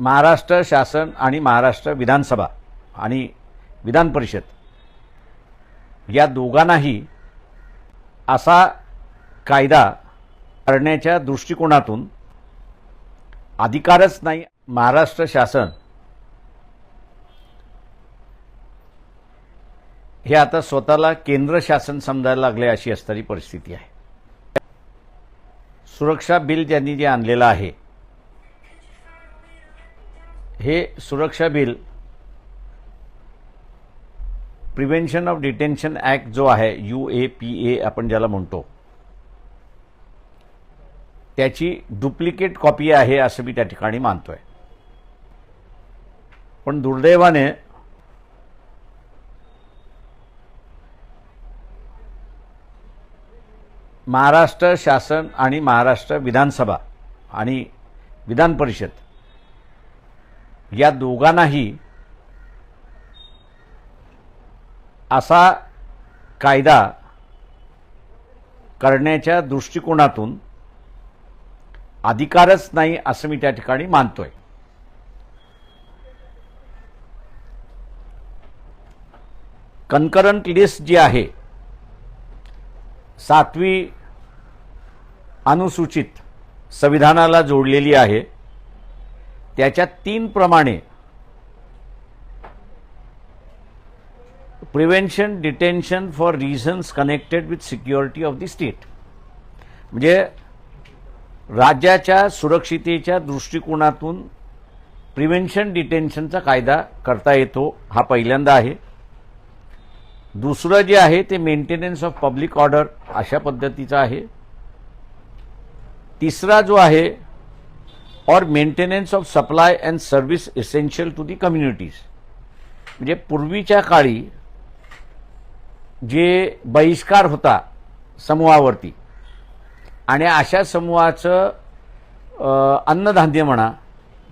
महाराष्ट्र शासन आणि महाराष्ट्र विधानसभा आणि विधान परिषद या दोघांनाही असा कायदा करण्याच्या दृष्टिकोनातून अधिकारच नाही. महाराष्ट्र शासन हे आता स्वतःला केंद्र शासन समजायला लागले अशी असणारी परिस्थिती आहे. सुरक्षा बिल ज्यांनी जे आणलेलं आहे हे सुरक्षा bill prevention of detention act जो आहे यू ए पी ए आपण ज्याला म्हणतो त्याची डुप्लिकेट कॉपी आहे असं मी त्या ठिकाणी मानतोय. पण दुर्दैवाने महाराष्ट्र शासन आणि महाराष्ट्र विधानसभा आणि विधान परिषद या दोघांनाही असा कायदा करण्याच्या दृष्टिकोनातून अधिकारच नाही असं मी त्या ठिकाणी मानतोय. कन्करंट लिस्ट जी आहे सातवी अनुसूचित संविधानाला जोडलेली आहे. त्याच्या तीन प्रमाणे. Prevention detention for reasons connected with security of the state म्हणजे राज्याच्या सुरक्षितेच्या दृष्टिकोनातून प्रिव्हेन्शन डिटेन्शनचा कायदा करता येतो हा पहिल्यांदा आहे. दुसरं जे आहे ते मेंटेनन्स ऑफ पब्लिक ऑर्डर अशा पद्धतीचं आहे. तिसरा जो आहे और maintenance of supply and service essential to the communities. म्हणजे पूर्वीच्या काळी जे बहिष्कार होता समूहावरती आणि अशा समूहाचं अन्नधान्य म्हणा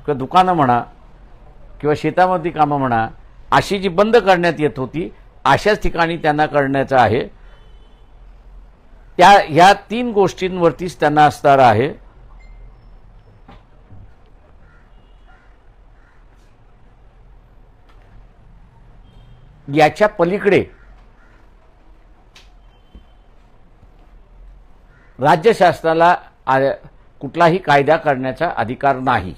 किंवा दुकानं म्हणा किंवा शेतामध्ये कामं म्हणा अशी जी बंद करण्यात येत होती अशाच ठिकाणी त्यांना करण्याचं आहे. त्या ह्या तीन गोष्टींवरतीच त्यांना असणार आहे. याच्या पलीकडे राज्य शासनाला कुठलाही कायदा करण्याचा अधिकार नाही.